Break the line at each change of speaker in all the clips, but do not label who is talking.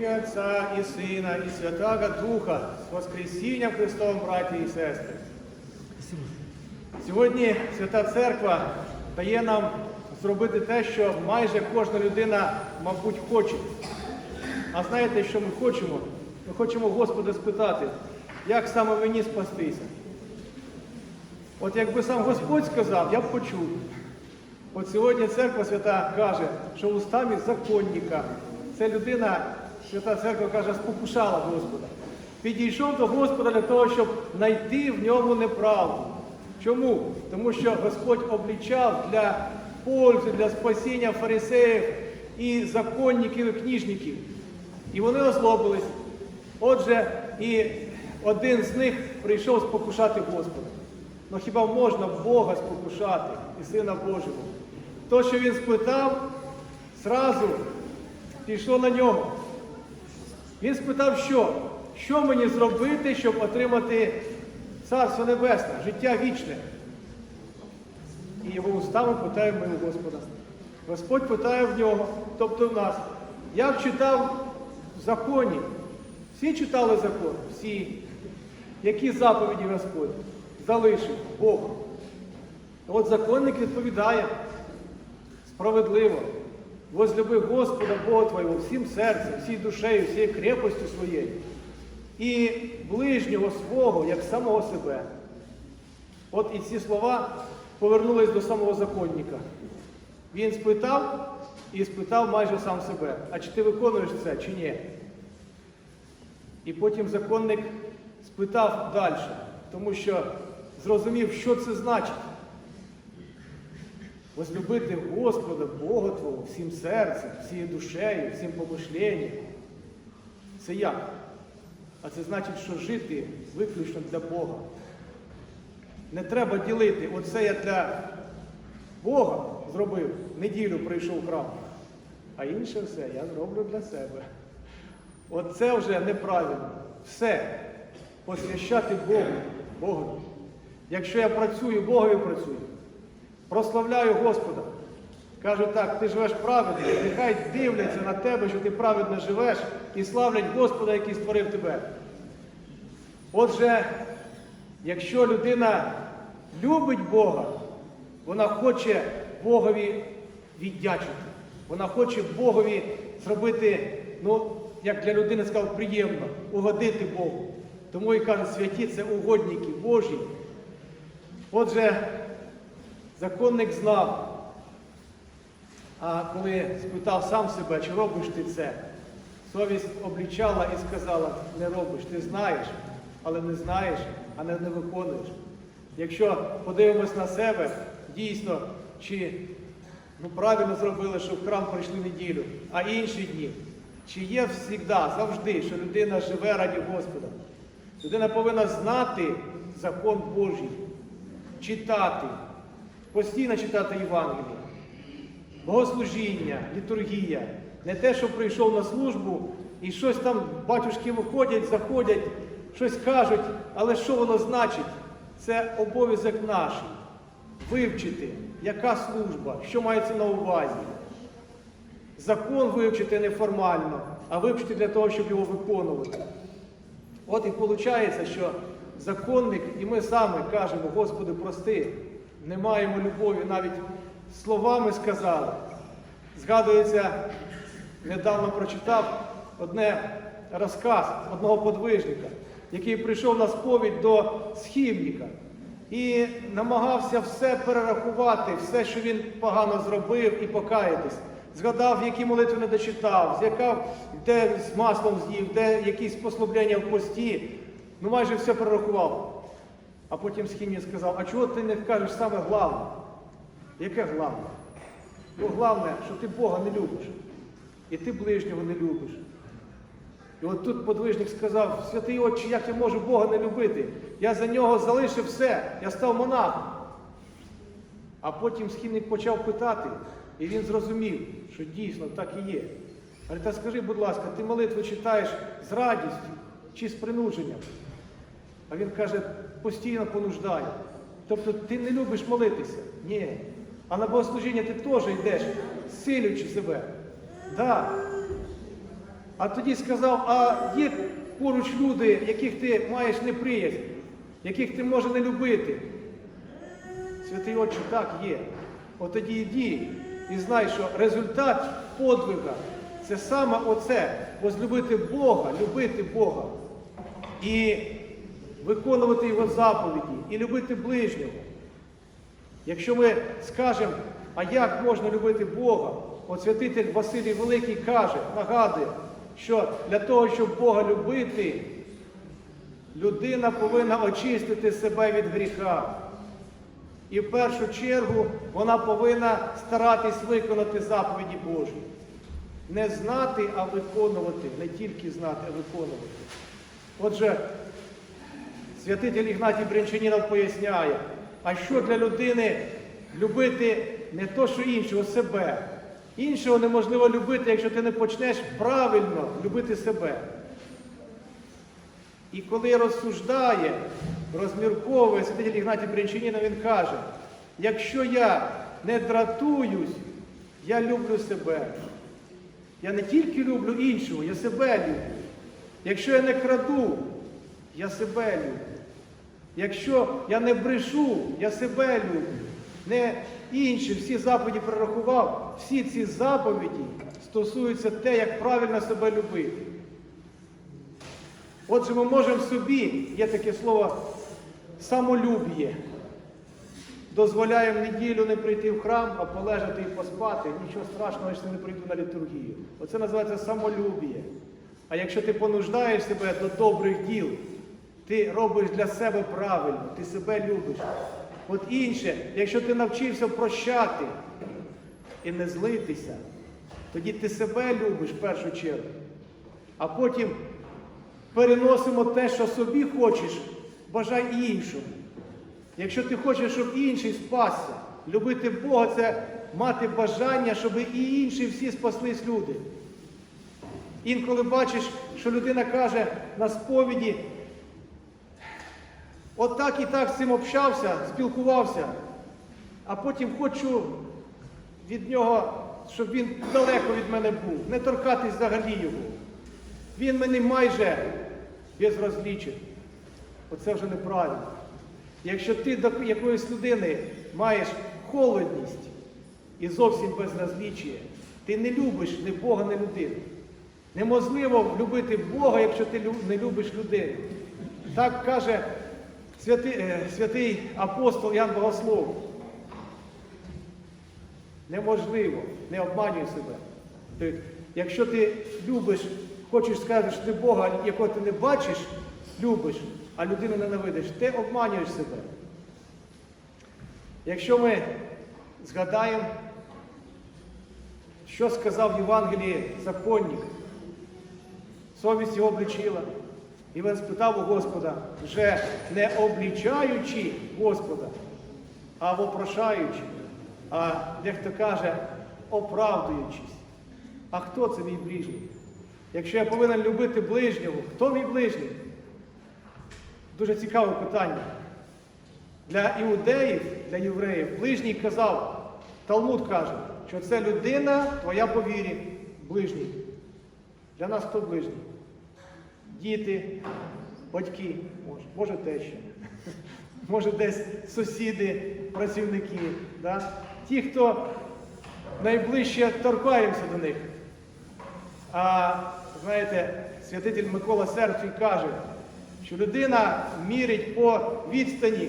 ім'я Отця і Сина, і Святого Духа з Воскресінням Христовим, браті і сестри. Сьогодні Свята Церква дає нам зробити те, що майже кожна людина, мабуть, хоче. А знаєте, що ми хочемо? Ми хочемо Господа спитати, як саме мені спастися. От якби сам Господь сказав, я б почув. От сьогодні церква свята каже, що устами законника. Це людина, свята церква каже, спокушала Господа. Підійшов до Господа для того, щоб знайти в ньому неправду. Чому? Тому що Господь облічав для пользи, для спасіння фарисеїв і законників, і книжників. І вони озлобились. Отже, і один з них прийшов спокушати Господа. Ну хіба можна Бога спокушати і Сина Божого? То, що він спитав, зразу пішло на нього. Він спитав, що? Що мені зробити, щоб отримати Царство Небесне, життя вічне? І його устами питає ми у Господа. Господь питає в нього, тобто в нас. Я читав в законі. Всі читали закон? Всі. Які заповіді Господь залишив Бог? От законник відповідає справедливо. Возлюби Господа Бога Твого всім серцем, всією душею, всією крепостю своєю. І ближнього свого, як самого себе. От і ці слова повернулись до самого законника. Він спитав і спитав майже сам себе, а чи ти виконуєш це, чи ні? І потім законник спитав далі, тому що зрозумів, що це значить. Возлюбити Господа, Бога Твого, всім серцем, всією душею, всім помишленням. Це як? А це значить, що жити виключно для Бога. Не треба ділити. Оце я для Бога зробив, неділю прийшов в храм, а інше все я зроблю для себе. Оце вже неправильно. Все. Посвящати Богу, Богу. Якщо я працюю, Богові працюю. Прославляю Господа. Кажу так, ти живеш праведно, нехай дивляться на тебе, що ти праведно живеш, і славлять Господа, який створив тебе. Отже, якщо людина любить Бога, вона хоче Богові віддячити. Вона хоче Богові зробити, ну, як для людини сказав, приємно, угодити Богу. Тому і каже, святі це угодники Божі. Отже, законник знав, а коли спитав сам себе, чи робиш ти це, совість облічала і сказала, не робиш, ти знаєш, але не знаєш, а не, не виконуєш. Якщо подивимось на себе, дійсно, чи ну, правильно зробили, що в храм прийшли неділю, а інші дні, чи є завжди, завжди, що людина живе раді Господа. Людина повинна знати закон Божий, читати, постійно читати Євангеліє, богослужіння, літургія. Не те, що прийшов на службу і щось там батюшки виходять, заходять, щось кажуть, але що воно значить? Це обов'язок наш вивчити, яка служба, що мається на увазі. Закон вивчити неформально, а вивчити для того, щоб його виконувати. От і виходить, що законник, і ми самі кажемо, Господи, прости, не маємо любові, навіть словами сказали. Згадується, недавно прочитав одне розказ одного подвижника, який прийшов на сповідь до схімника і намагався все перерахувати, все, що він погано зробив, і покаятись. Згадав, які молитви не дочитав, де з маслом з'їв, де якісь послаблення в пості. Ну майже все перерахував. А потім схімні сказав, а чого ти не кажеш саме головне? Яке головне? Ну, головне, що ти Бога не любиш. І ти ближнього не любиш. І от тут подвижник сказав, святий отче, як я можу Бога не любити? Я за нього залишив все, я став монахом. А потім східник почав питати, і він зрозумів, що дійсно так і є. Але та скажи, будь ласка, ти молитву читаєш з радістю чи з принудженням? А він каже, постійно понуждає. Тобто ти не любиш молитися? Ні. А на богослужіння ти теж йдеш, силюючи себе. Да. А тоді сказав, а є поруч люди, яких ти маєш неприязнь, яких ти може не любити. Святий Отче, так є. От тоді йди і знай, що результат подвига це саме оце возлюбити Бога, любити Бога і виконувати Його заповіді, і любити ближнього. Якщо ми скажемо, а як можна любити Бога, от святитель Василій Великий каже, нагадує, що для того, щоб Бога любити, людина повинна очистити себе від гріха. І в першу чергу вона повинна старатись виконати заповіді Божі. Не знати, а виконувати, не тільки знати, а виконувати. Отже, святитель Ігнатій Брянчанінов поясняє, а що для людини любити не то, що іншого, себе. Іншого неможливо любити, якщо ти не почнеш правильно любити себе. І коли розсуждає, розмірковує святитель Ігнатій Брянчанінов, він каже, якщо я не дратуюсь, я люблю себе. Я не тільки люблю іншого, я себе люблю. Якщо я не краду, я себе люблю. Якщо я не брешу, я себе люблю. Не інші всі заповіді перерахував, всі ці заповіді стосуються те, як правильно себе любити. Отже, ми можемо собі, є таке слово самолюб'є. Дозволяємо неділю не прийти в храм, а полежати і поспати. Нічого страшного, якщо не прийду на літургію. Оце називається самолюб'я. А якщо ти понуждаєш себе до добрих діл, ти робиш для себе правильно, ти себе любиш. От інше, якщо ти навчився прощати і не злитися, тоді ти себе любиш в першу чергу. А потім переносимо те, що собі хочеш, бажай іншому. Якщо ти хочеш, щоб інший спасся, любити Бога це мати бажання, щоб і інші всі спаслись люди. Інколи бачиш, що людина каже на сповіді, от так і так з цим общався, спілкувався, а потім хочу від нього, щоб він далеко від мене був, не торкатись взагалі його. Він мені майже безрозлічен. Оце вже неправильно. Якщо ти до якоїсь людини маєш холодність і зовсім безразліччя, ти не любиш ні Бога, ні людину. Неможливо любити Бога, якщо ти не любиш людину. Так каже святий, е, святий апостол Ян Богослов. Неможливо, не обманюй себе. Якщо ти любиш, хочеш що ти Бога, якого ти не бачиш, любиш, а людину ненавидиш, ти обманюєш себе. Якщо ми згадаємо, що сказав в Євангелії законник, совість його облічила. І він спитав у Господа, вже не облічаючи Господа, а вопрошаючи, а дехто каже, оправдуючись. А хто це мій ближній? Якщо я повинен любити ближнього, хто мій ближній? Дуже цікаве питання. Для іудеїв, для євреїв, ближній казав, Талмуд каже, що це людина твоя по вірі, ближній. Для нас хто ближній? Діти, батьки, може, може теща, може десь сусіди, працівники. Да? Ті, хто найближче торкаємося до них. А знаєте, святитель Микола Серцій каже, що людина мірить по відстані,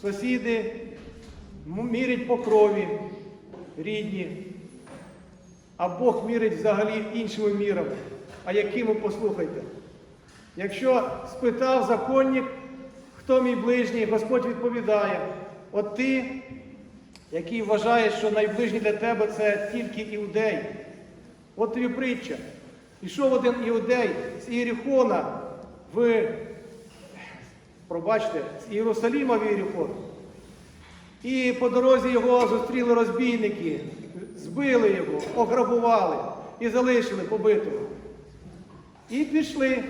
сусіди м- мірять по крові, рідні, а Бог мірить взагалі іншими мірами. А якими послухайте? Якщо спитав законник, хто мій ближній, Господь відповідає, от ти, який вважаєш, що найближній для тебе це тільки іудей. От тобі притча. Ішов один іудей з Ієрихона в, пробачте, з Єрусаліма в Ієрихон. І по дорозі його зустріли розбійники, збили його, ограбували і залишили побитого. І пішли.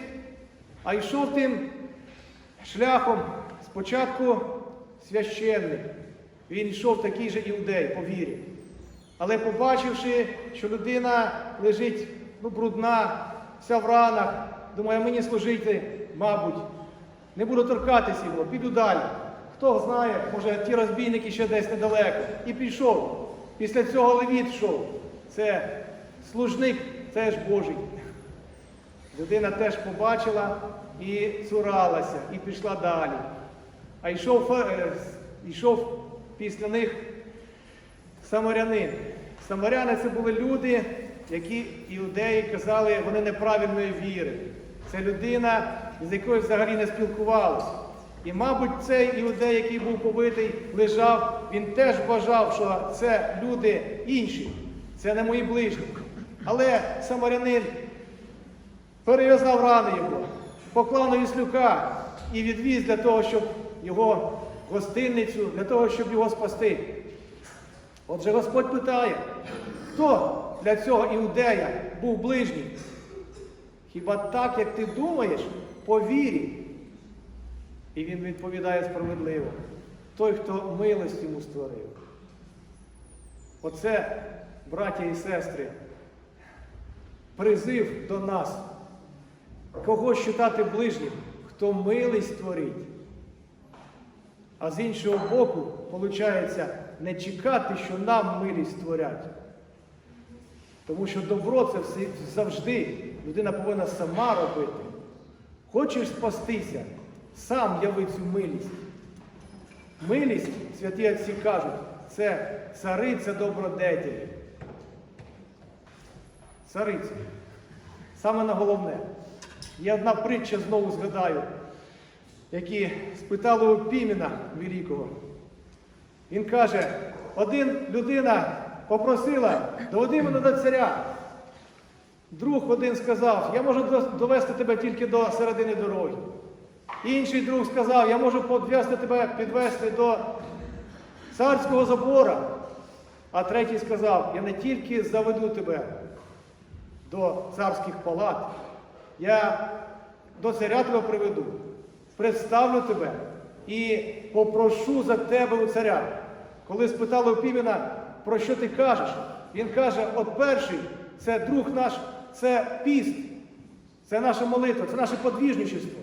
А йшов тим шляхом спочатку священник. Він йшов такий же іудей по вірі. Але побачивши, що людина лежить ну, брудна, вся в ранах. Думає, мені служити, мабуть. Не буду торкатися його, піду далі. Хто знає, може ті розбійники ще десь недалеко. І пішов. Після цього левіт йшов. Це служник теж Божий. Людина теж побачила і цуралася, і пішла далі. А йшов, е, йшов після них самарянин. Самаряни це були люди, які іудеї казали, вони неправильної віри. Це людина, з якою взагалі не спілкувалися. І, мабуть, цей іудей, який був побитий, лежав, він теж вважав, що це люди інші, це не мої ближні. Але самарянин перев'язав рани його, поклав на віслюка і відвіз для того, щоб його гостинницю, для того, щоб його спасти. Отже, Господь питає, хто для цього іудея був ближній? Хіба так, як ти думаєш, по вірі? І він відповідає справедливо. Той, хто милость йому створив. Оце, браття і сестри, призив до нас. Кого считати ближнім? Хто милість творить. А з іншого боку, виходить, не чекати, що нам милість творять. Тому що добро це завжди людина повинна сама робити. Хочеш спастися, сам яви цю милість. Милість, святі отці кажуть, це цариця добродетелі. Цариця. Саме на головне. Є одна притча, знову згадаю, які спитали у Піміна Великого. Він каже, один людина попросила, доведи мене до царя. Друг один сказав, я можу довести тебе тільки до середини дороги. Інший друг сказав, я можу підвести тебе, підвести до царського забора. А третій сказав, я не тільки заведу тебе до царських палат, я до царя тебе приведу, представлю тебе і попрошу за тебе у царя. Коли спитали у Пімена, про що ти кажеш, він каже: от перший це друг наш, це піст, це наша молитва, це наше подвіжничество.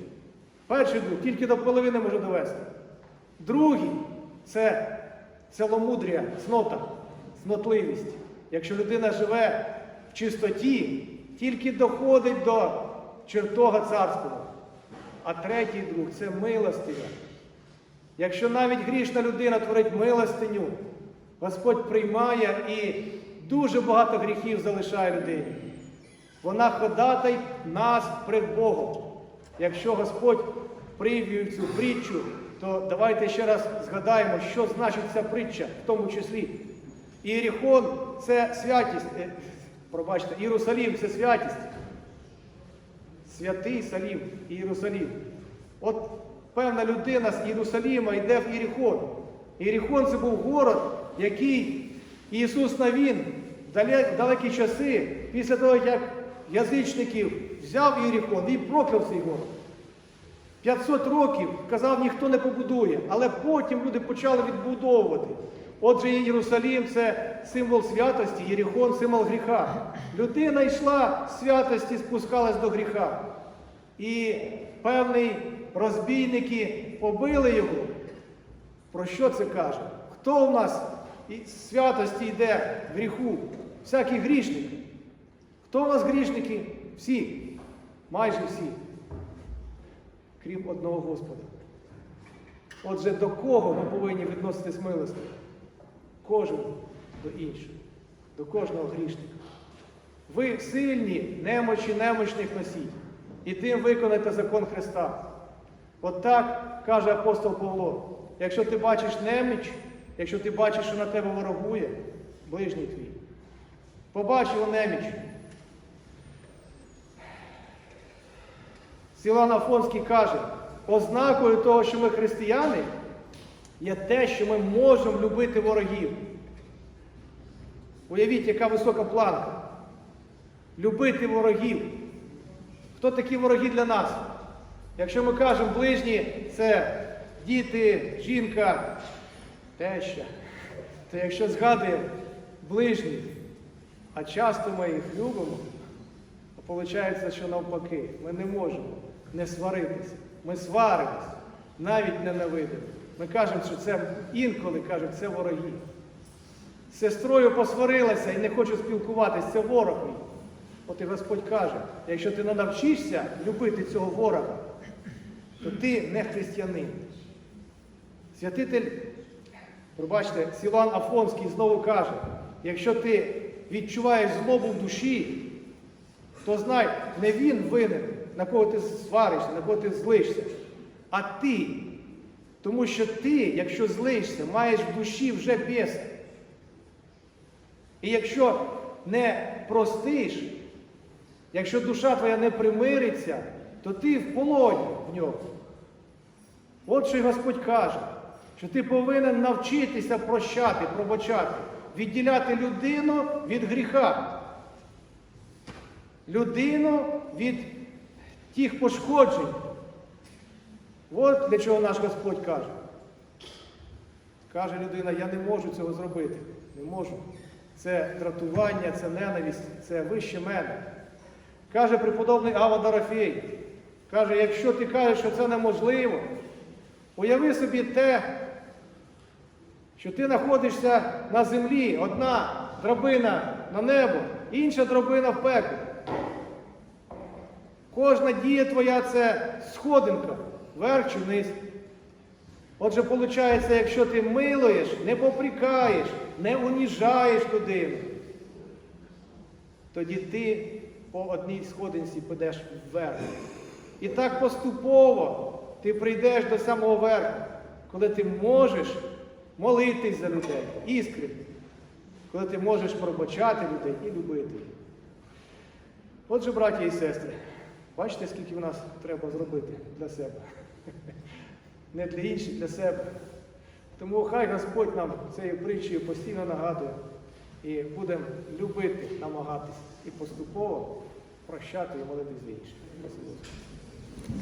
Перший друг тільки до половини може довести. Другий це ціломудря, цнота, цнотливість. Якщо людина живе в чистоті, тільки доходить до чертога царського. А третій друг це милостиве. Якщо навіть грішна людина творить милостиню, Господь приймає і дуже багато гріхів залишає людині. Вона ходатай нас перед Богом. Якщо Господь привів цю притчу, то давайте ще раз згадаємо, що значить ця притча в тому числі. Іріхон це святість, е, пробачте, Єрусалім це святість. Святий Салім Єрусалім. От певна людина з Єрусаліма йде в Іріхон. Іріхон це був город, який Ісус Навін далекі часи, після того, як язичників взяв Іріхон і прокляв цей город. 500 років казав, ніхто не побудує, але потім люди почали відбудовувати. Отже, Єрусалім це символ святості, Єріхон символ гріха. Людина йшла з святості, спускалась до гріха. І певні розбійники побили його. Про що це каже? Хто в нас із святості йде в гріху? Всякі грішники. Хто в нас грішники? Всі, майже всі крім одного Господа. Отже, до кого ми повинні відноситись милостиво? Кожен до іншого, до кожного грішника. Ви сильні, немочі, немочних носіть, і тим виконайте закон Христа. От так каже апостол Павло. Якщо ти бачиш неміч, якщо ти бачиш, що на тебе ворогує, ближній твій, побач його неміч. Сілан Афонський каже, ознакою того, що ми християни, є те, що ми можемо любити ворогів. Уявіть, яка висока планка. Любити ворогів. Хто такі вороги для нас? Якщо ми кажемо ближні, це діти, жінка, теща, то якщо згадує ближніх, а часто ми їх любимо, то виходить, що навпаки, ми не можемо не сваритися. Ми сваримось, навіть ненавидимо. Ми кажемо, що це інколи кажуть, це вороги. З сестрою посварилася і не хочу спілкуватися, це ворог мій. От і Господь каже, якщо ти не навчишся любити цього ворога, то ти не християнин. Святитель, пробачте, Сілан Афонський знову каже, якщо ти відчуваєш злобу в душі, то знай, не він винен, на кого ти сваришся, на кого ти злишся, а ти. Тому що ти, якщо злишся, маєш в душі вже біса. І якщо не простиш, якщо душа твоя не примириться, то ти в полоні в нього. От що й Господь каже, що ти повинен навчитися прощати, пробачати, відділяти людину від гріха, людину від тих пошкоджень. От для чого наш Господь каже. Каже людина, я не можу цього зробити. Не можу. Це дратування, це ненависть, це вище мене. Каже преподобний Ава Дорофей, каже, якщо ти кажеш, що це неможливо, уяви собі те, що ти знаходишся на землі, одна драбина на небо, інша драбина в пеклі. Кожна дія твоя це сходинка, вверх чи вниз. Отже, виходить, якщо ти милуєш, не попрікаєш, не уніжаєш людину, тоді ти по одній сходинці підеш вверх. І так поступово ти прийдеш до самого верху, коли ти можеш молитись за людей іскренне, коли ти можеш пробачати людей і любити. Отже, браті і сестри, бачите, скільки в нас треба зробити для себе. Не для інших, для себе. Тому хай Господь нам цією притчею постійно нагадує і будемо любити, намагатись і поступово прощати і молитись з інших.